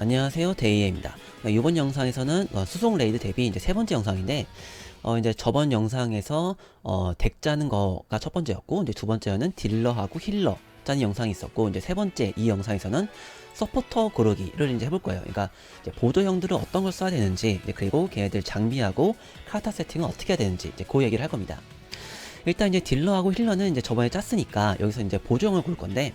안녕하세요 데이에입니다. 이번 영상에서는 어, 수송 레이드 대비 이제 세 번째 영상인데 어 이제 저번 영상에서 어 덱 짜는 거가 첫 번째였고 이제 두 번째는 딜러하고 힐러 짜는 영상이 있었고 이제 세 번째 이 영상에서는 서포터 고르기를 이제 해볼 거예요. 그러니까 이제 보조형들은 어떤 걸 써야 되는지 그리고 걔네들 장비하고 카타 세팅은 어떻게 해야 되는지 이제 그 얘기를 할 겁니다. 일단 이제 딜러하고 힐러는 이제 저번에 짰으니까 여기서 이제 보조형을 고를 건데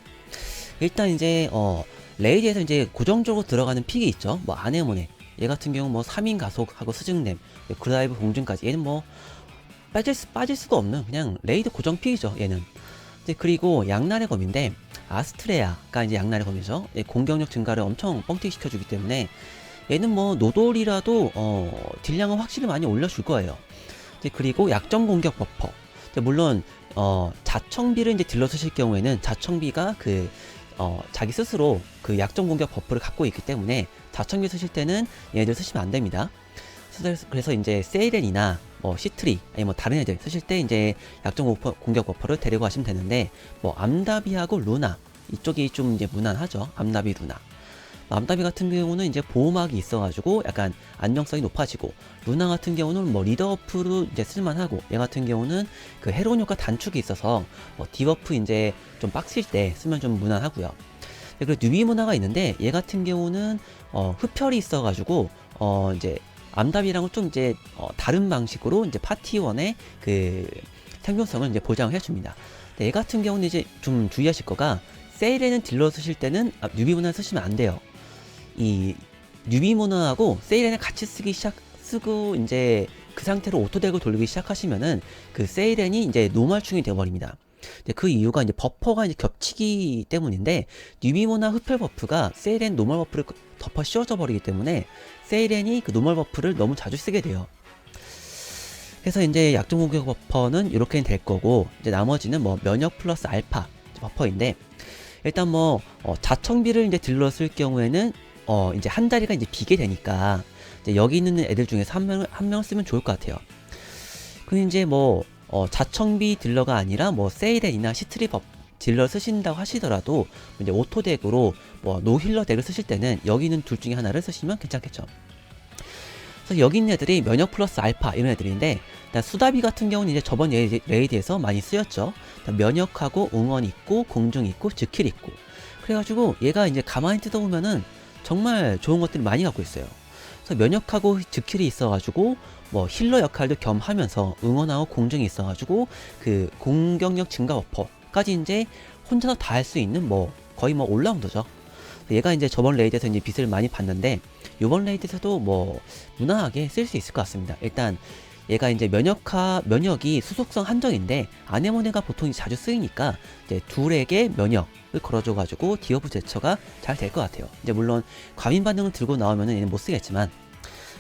일단 이제 어 레이디에서 이제 고정적으로 들어가는 픽이 있죠. 뭐 아네모네. 얘 같은 경우 뭐 3인 가속하고 스증냄, 그라이브 공중까지. 얘는 뭐 빠질, 수, 빠질 수가 없는 그냥 레이드 고정 픽이죠. 얘는. 이제 그리고 양날의 검인데 아스트레아가 이제 양날의 검이죠. 얘 공격력 증가를 엄청 뻥튀기 시켜주기 때문에 얘는 뭐 노돌이라도 어 딜량은 확실히 많이 올려줄 거예요. 이제 그리고 약점 공격 버퍼. 물론 어 자청비를 이제 딜러 쓰실 경우에는 자청비가 그 어, 자기 스스로 그 약점 공격 버프를 갖고 있기 때문에 자청기 쓰실 때는 얘네들 쓰시면 안 됩니다. 그래서, 이제 세이렌이나 뭐 시트리 아니 뭐 다른 애들 쓰실 때 이제 약점 버퍼, 공격 버퍼를 데리고 가시면 되는데 뭐 암다비하고 루나 이쪽이 좀 이제 무난하죠. 암다비 루나. 암다비 같은 경우는 이제 보호막이 있어가지고 약간 안정성이 높아지고 루나 같은 경우는 뭐 리더어프로 이제 쓸만하고 얘 같은 경우는 그 헤론 효과 단축이 있어서 뭐 디버프 이제 좀 빡칠 때 쓰면 좀 무난하고요. 네, 그리고 뉴비 문화가 있는데 얘 같은 경우는 어 흡혈이 있어가지고 어 이제 암답이랑은 좀 이제 어 다른 방식으로 이제 파티원의 그 생존성을 이제 보장을 해줍니다. 얘 같은 경우는 이제 좀 주의하실 거가 세일에는 딜러 쓰실 때는 아, 뉴비 문화 쓰시면 안 돼요. 이 뉴비 모너하고 세일에는 같이 쓰기 시작 쓰고 이제 그 상태로 오토덱을 돌리기 시작하시면은 그 세일엔이 이제 노멀충이 되어버립니다. 그 이유가 이제 버퍼가 이제 겹치기 때문인데 뉴비모나 흡혈 버프가 세일엔 노멀 버프를 덮어 씌워져 버리기 때문에 세일엔이 그 노멀 버프를 너무 자주 쓰게 돼요. 그래서 이제 약점 공격 버퍼는 이렇게 될 거고 이제 나머지는 뭐 면역 플러스 알파 버퍼인데 일단 뭐 어, 자청비를 이제 쓸 경우에는 어 이제 한 자리가 이제 비게 되니까 이제 여기 있는 애들 중에서 한 명 한 명 쓰면 좋을 것 같아요. 그리고 이제 뭐 어, 자청비 딜러가 아니라 뭐 세일엔이나 시트리법 딜러 쓰신다고 하시더라도 이제 오토덱으로 뭐 노힐러 덱을 쓰실 때는 여기 있는 둘 중에 하나를 쓰시면 괜찮겠죠. 그래서 여기 있는 애들이 면역 플러스 알파 이런 애들인데 수다비 같은 경우는 이제 저번 레이드에서 많이 쓰였죠. 면역하고 응원 있고 공중 있고 즉킬 있고 그래가지고 얘가 이제 가만히 뜯어보면은 정말 좋은 것들을 많이 갖고 있어요. 그래서 면역하고 즉킬이 있어가지고 뭐 힐러 역할도 겸하면서 응원하고 공중이 있어가지고 그 공격력 증가 버퍼까지 이제 혼자서 다 할 수 있는 뭐 거의 뭐 올라운더죠. 얘가 이제 저번 레이드에서 이제 빛을 많이 봤는데 이번 레이드에서도 뭐 무난하게 쓸 수 있을 것 같습니다. 일단 얘가 이제 면역화 면역이 수속성 한정인데 아네모네가 보통 자주 쓰이니까 이제 둘에게 면역을 걸어줘가지고 디어브 제처가 잘 될 것 같아요. 이제 물론 과민 반응을 들고 나오면은 얘는 못 쓰겠지만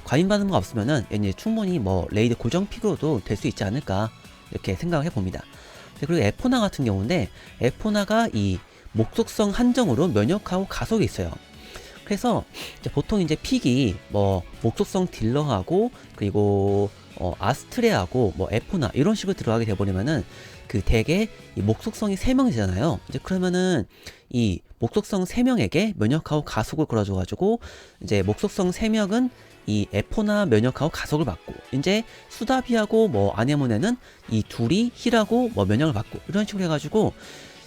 과민 반응가 없으면은 이제 충분히 뭐 레이드 고정 픽으로도 될 수 있지 않을까 이렇게 생각을 해봅니다. 그리고 에포나 같은 경우인데 에포나가 이 목속성 한정으로 면역하고 가속이 있어요. 그래서 보통 이제 픽이 뭐 목속성 딜러하고 그리고 어, 아스트레하고 뭐 에포나 이런 식으로 들어가게 돼버리면은 그이 목속성이 3명이잖아요. 이제 그러면은 이 목속성 3명에게 면역하고 가속을 걸어줘가지고 이제 목속성 3명은 이 에포나 면역하고 가속을 받고 이제 수다비하고 뭐 아네모네는 이 둘이 힐하고 뭐 면역을 받고 이런 식으로 해가지고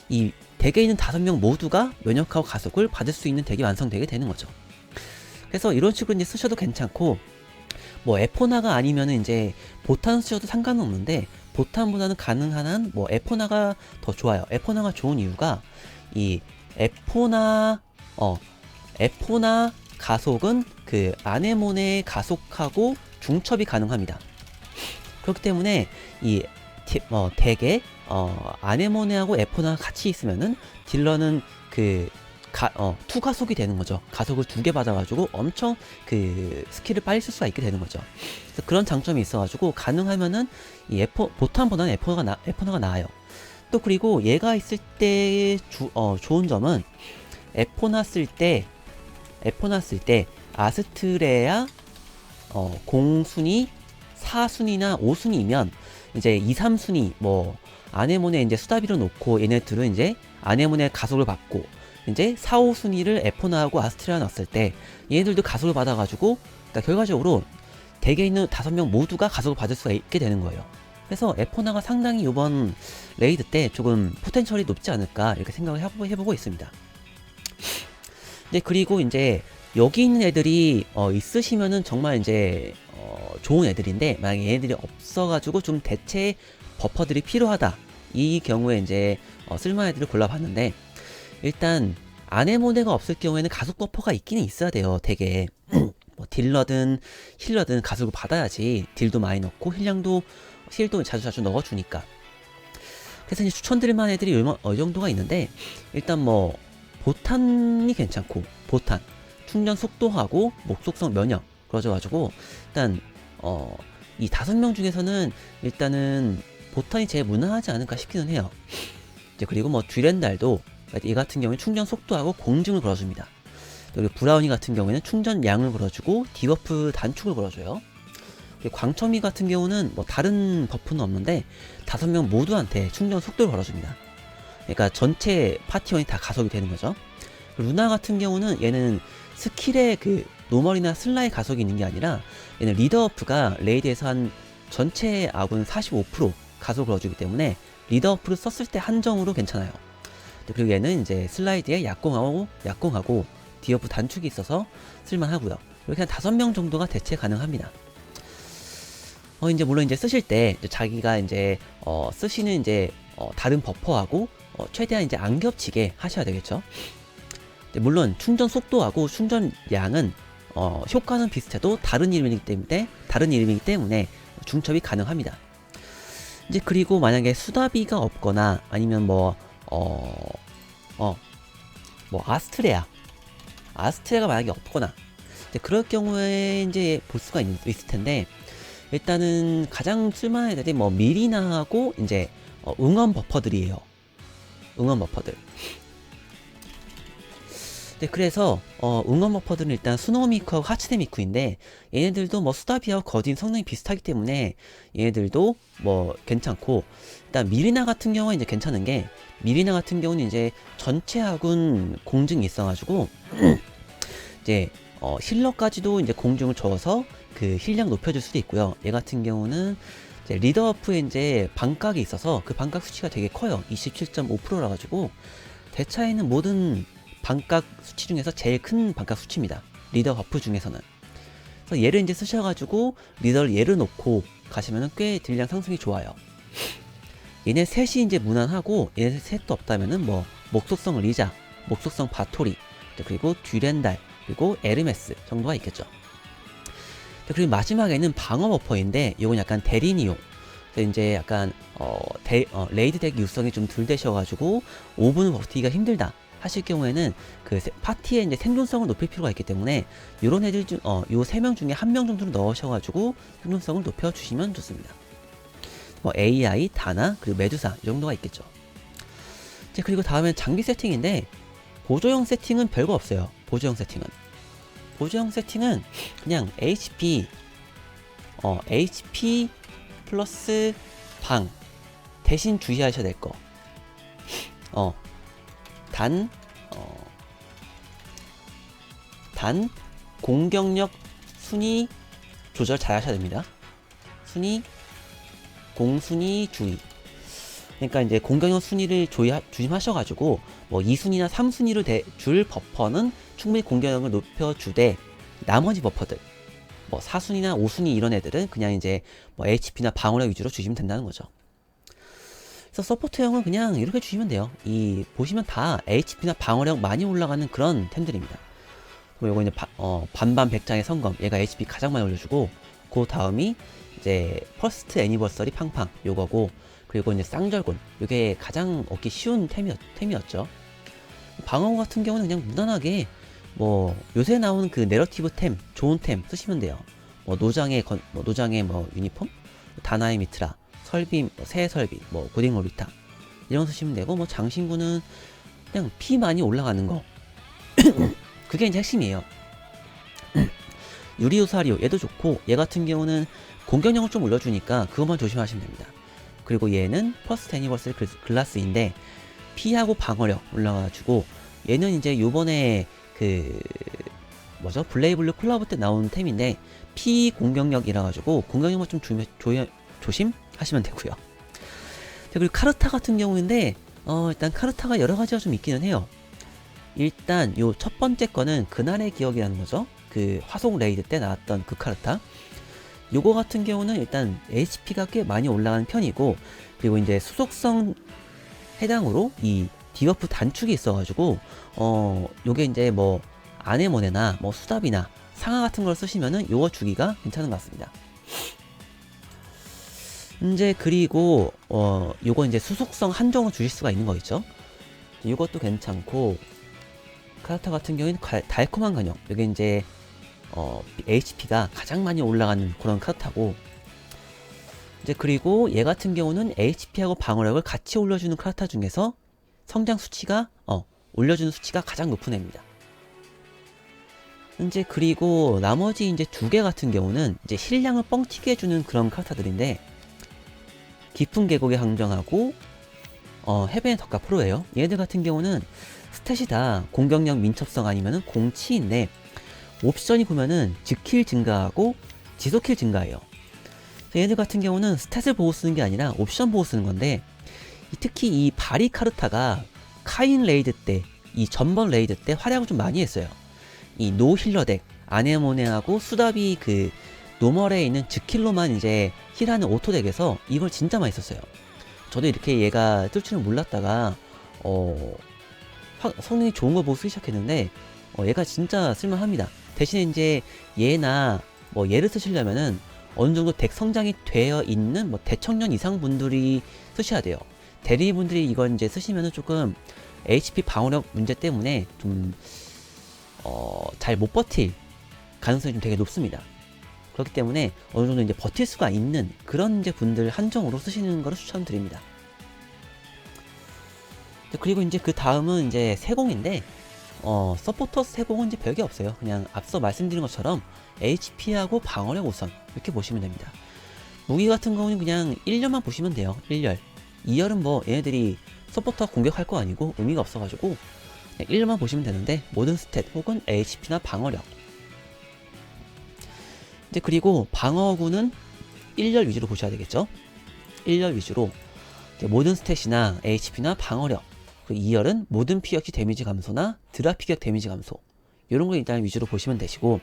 이 덱에 있는 다섯 명 모두가 면역하고 가속을 받을 수 있는 덱이 완성되게 되는 거죠. 그래서 이런 식으로 이제 쓰셔도 괜찮고 뭐 에포나가 아니면은 이제 보탄 쓰셔도 상관은 없는데 보탄보다는 가능한 한 뭐 에포나가 더 좋아요. 에포나가 좋은 이유가 이 에포나 어 에포나 가속은 그 아네모네 가속하고 중첩이 가능합니다. 그렇기 때문에 이 어, 덱에 어, 아네모네하고 에포나가 같이 있으면은 딜러는 그 가, 어, 투 가속이 되는 거죠. 가속을 두 개 받아가지고 엄청 그 스킬을 빨리 쓸 수가 있게 되는 거죠. 그래서 그런 장점이 있어가지고 가능하면은 이 에포 보탄보다는 에포나가 나, 에포나가 나아요. 또 그리고 얘가 있을 때 주, 어, 좋은 점은 에포나 쓸 때 에포나 쓸 때 아스트레아 어, 공순위 4순위나 5순위면 이제 2, 3순위 뭐 아네몬에 이제 수다비를 놓고 얘네 들은 이제 아네몬의 가속을 받고 이제 4, 5순위를 에포나하고 아스트레아 넣었을 때 얘네들도 가속을 받아가지고 그러니까 결과적으로 대개 있는 다섯 명 모두가 가속을 받을 수가 있게 되는 거예요. 그래서 에포나가 상당히 이번 레이드 때 조금 포텐셜이 높지 않을까 이렇게 생각을 해보, 해보고 있습니다. 네 그리고 이제 여기 있는 애들이 어, 있으시면은 정말 이제 어, 좋은 애들인데 만약에 얘네들이 없어가지고 좀 대체 버퍼들이 필요하다 이 경우에 이제 어, 쓸만한 애들을 골라봤는데 일단 아네모네가 없을 경우에는 가속 버퍼가 있기는 있어야 돼요 되게 뭐 딜러든 힐러든 가속을 받아야지 딜도 많이 넣고 힐량도 힐도 자주 자주 넣어주니까. 그래서 이제 추천드릴 만한 애들이 얼마, 어느 정도가 있는데 일단 뭐 보탄이 괜찮고 보탄. 충전 속도하고 목속성 면역 그러져가지고 일단 어 이 다섯 명 중에서는 일단은 보탄이 제일 무난하지 않을까 싶기는 해요. 이제 그리고 뭐 듀렌달도 이 같은 경우에 충전 속도하고 공증을 걸어줍니다. 그리고 브라우니 같은 경우에는 충전 양을 걸어주고 디버프 단축을 걸어줘요. 광첨이 같은 경우는 뭐 다른 버프는 없는데 다섯 명 모두한테 충전 속도를 걸어줍니다. 그러니까 전체 파티원이 다 가속이 되는 거죠. 루나 같은 경우는 얘는 스킬의 그 노멀이나 슬라이 가속이 있는 게 아니라 얘는 리더어프가 레이드에서 한 전체 아군 45% 가속을 걸어주기 때문에 리더어프를 썼을 때 한정으로 괜찮아요. 그리고 얘는 이제 슬라이드에 약공하고 약공하고 디어프 단축이 있어서 쓸만하고요. 이렇게 한 다섯 명 정도가 대체 가능합니다. 어 이제 물론 이제 쓰실 때 이제 자기가 이제 어 쓰시는 이제 어 다른 버퍼하고 어 최대한 이제 안 겹치게 하셔야 되겠죠. 물론 충전 속도하고 충전 양은 어, 효과는 비슷해도 다른 이름이기 때문에 다른 이름이기 때문에 중첩이 가능합니다. 이제 그리고 만약에 수다비가 없거나 아니면 뭐 어, 어, 뭐 아스트레아, 아스트레아가 만약에 없거나 이제 그럴 경우에 이제 볼 수가 있, 있을 텐데 일단은 가장 쓸만한 애들이 뭐 미리나하고 이제 어, 응원 버퍼들이에요. 응원 버퍼들. 네, 그래서 어, 응원 버퍼들은 일단 스노우미크하고 하츠네미크인데 얘네들도 뭐 수다비와 거진 성능이 비슷하기 때문에 얘네들도 뭐 괜찮고 일단 미리나 같은 경우는 이제 괜찮은 게 미리나 같은 경우는 이제 전체 아군 공증이 있어가지고 이제 어, 힐러까지도 이제 공증을 줘서 그 힐량 높여줄 수도 있고요. 얘 같은 경우는 이제 리더어프에 이제 반각이 있어서 그 반각 수치가 되게 커요. 27.5%라 가지고 대차에는 모든 반각 수치 중에서 제일 큰 반각 수치입니다. 리더 버프 중에서는. 그래서 얘를 이제 쓰셔가지고 리더를 얘를 놓고 가시면은 꽤 딜량 상승이 좋아요. 얘네 셋이 이제 무난하고 얘네 셋도 없다면은 뭐 목속성 리자, 목속성 바토리, 그리고 듀렌달, 그리고 에르메스 정도가 있겠죠. 그리고 마지막에는 방어 버퍼인데 이건 약간 대리니용. 이제 약간 어, 대, 어, 레이드 덱 유성이 좀 덜 되셔가지고 5분 버티기가 힘들다. 하실 경우에는 그 파티의 이제 생존성을 높일 필요가 있기 때문에 요런 애들 중, 어, 요 세 명 중에 한 명 정도를 넣으셔가지고 생존성을 높여주시면 좋습니다. 뭐 AI, 다나, 그리고 메두사 이 정도가 있겠죠. 이제 그리고 다음엔 장비 세팅인데 보조형 세팅은 별거 없어요. 보조형 세팅은 보조형 세팅은 그냥 HP 어 HP 플러스 방 대신 주의하셔야 될 거. 어 단, 어, 단 공격력 순위 조절 잘 하셔야 됩니다. 순위, 공순위 주의. 그러니까 이제 공격력 순위를 조심하셔가지고 뭐 2순위나 3순위로 대, 줄 버퍼는 충분히 공격력을 높여주되 나머지 버퍼들 뭐 4순위나 5순위 이런 애들은 그냥 이제 뭐 HP나 방어력 위주로 주시면 된다는 거죠. 그래서 서포트형은 그냥 이렇게 주시면 돼요. 이 보시면 다 HP나 방어력 많이 올라가는 그런 템들입니다. 그럼 요거 이제 바, 어, 반반 백장의 성검 얘가 HP 가장 많이 올려주고 그 다음이 이제 퍼스트 애니버서리 팡팡 요거고 그리고 이제 쌍절곤 요게 가장 얻기 쉬운 템이었, 템이었죠. 방어 같은 경우는 그냥 무난하게 뭐 요새 나오는 그 내러티브 템 좋은 템 쓰시면 돼요. 뭐 노장의 건, 뭐 노장의 뭐 유니폼, 다나의 미트라, 설비, 뭐새 설비, 뭐 고딩 로리타 이런 거 쓰시면 되고 뭐 장신구는 그냥 피 많이 올라가는 거 그게 이제 핵심이에요. 유리우 사리오 얘도 좋고 얘 같은 경우는 공격력을 좀 올려주니까 그것만 조심하시면 됩니다. 그리고 얘는 퍼스트 애니버스리 글라스인데 피하고 방어력 올라가지고 얘는 이제 요번에 그 뭐죠 블레이블루 콜라보 때 나온 템인데 피 공격력이라 가지고 공격력만 좀 조, 조, 조심 하시면 되고요. 그리고 카르타 같은 경우인데 어 일단 카르타가 여러 가지가 좀 있기는 해요. 일단 요 첫 번째 거는 그날의 기억이라는 거죠. 그 화속 레이드 때 나왔던 그 카르타. 요거 같은 경우는 일단 HP가 꽤 많이 올라가는 편이고 그리고 이제 수속성 해당으로 이 디버프 단축이 있어가지고 어 요게 이제 뭐 아네모네나 뭐 수답이나 상하 같은 걸 쓰시면은 요거 주기가 괜찮은 것 같습니다. 이제 그리고 어 요거 이제 수속성 한정으로 주실 수가 있는 거 있죠. 이것도 괜찮고 카르타 같은 경우에는 가- 달콤한 간영 이게 이제 어 HP가 가장 많이 올라가는 그런 카르타고 이제 그리고 얘 같은 경우는 HP하고 방어력을 같이 올려주는 카르타 중에서 성장 수치가 어 올려주는 수치가 가장 높은 애입니다. 이제 그리고 나머지 이제 두 개 같은 경우는 이제 힐량을 뻥튀기 해주는 그런 카르타들인데 깊은 계곡에 항정하고 어, 해변의 덕가 프로예요. 얘들 같은 경우는 스탯이 다 공격력 민첩성 아니면은 공치인데 옵션이 보면은 즉킬 증가하고 지속킬. 그래서 얘들 같은 경우는 스탯을 보고 쓰는 게 아니라 옵션 보고 쓰는 건데 이- 특히 이 바리 카르타가 카인 레이드 때, 이 전번 레이드 때 활약을 좀 많이 했어요. 이 노 힐러 덱 아네모네하고 수답이 그 노멀에 있는 즉킬로만 이제 힐하는 오토 덱에서 이걸 진짜 많이 썼어요. 저도 이렇게 얘가 뜰 줄은 몰랐다가 어 확- 성능이 좋은 거 보고 쓰기 시작했는데 어, 얘가 진짜 쓸만합니다. 대신에 이제 얘나 뭐 얘를 쓰시려면은 어느 정도 덱 성장이 되어 있는 뭐 대청년 이상 분들이 쓰셔야 돼요. 대리 분들이 이걸 이제 쓰시면은 조금 HP 방어력 문제 때문에 좀 어, 잘 못 버틸 가능성이 좀 되게 높습니다. 그렇기 때문에 어느 정도 이제 버틸 수가 있는 그런 이제 분들 한정으로 쓰시는 거를 추천드립니다. 네, 그리고 이제 그 다음은 이제 세공인데 어, 서포터스 세공은 이제 별게 없어요. 그냥 앞서 말씀드린 것처럼 HP하고 방어력 우선 이렇게 보시면 됩니다. 무기 같은 경우는 그냥 1열만 보시면 돼요. 1열. 2열은 뭐 얘네들이 서포터 공격할 거 아니고 의미가 없어가지고 그냥 1열만 보시면 되는데 모든 스탯 혹은 HP나 방어력 이제 그리고 방어구는 1열 위주로 보셔야 되겠죠. 1열 위주로 모든 스탯이나 HP나 방어력 그리고 2열은 모든 피격시 데미지 감소나 드라 피격 데미지 감소 이런 거 일단 위주로 보시면 되시고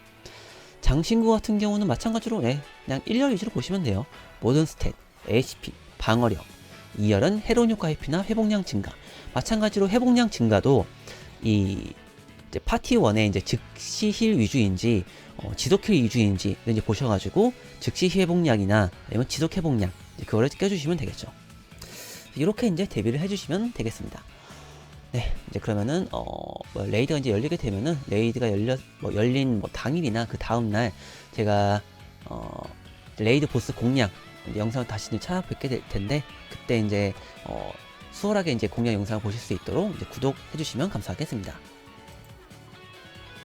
장신구 같은 경우는 마찬가지로 네, 그냥 1열 위주로 보시면 돼요. 모든 스탯, HP, 방어력 2열은 해로운 효과 회피나 회복량 증가 마찬가지로 회복량 증가도 이 파티 1의 이제 즉시 힐 위주인지 어, 지속 힐 위주인지 이제 보셔가지고 즉시 회복량이나 아니면 지속 회복량 이제 그거를 껴주시면 되겠죠. 이렇게 이제 대비를 해주시면 되겠습니다. 네, 이제 그러면은 어, 뭐 레이드가 이제 열리게 되면은 레이드가 열려 뭐 열린 뭐 당일이나 그 다음 날 제가 어, 레이드 보스 공략 영상을 다시 찾아뵙게 될 텐데 그때 이제 어, 수월하게 이제 공략 영상을 보실 수 있도록 구독해 주시면 감사하겠습니다.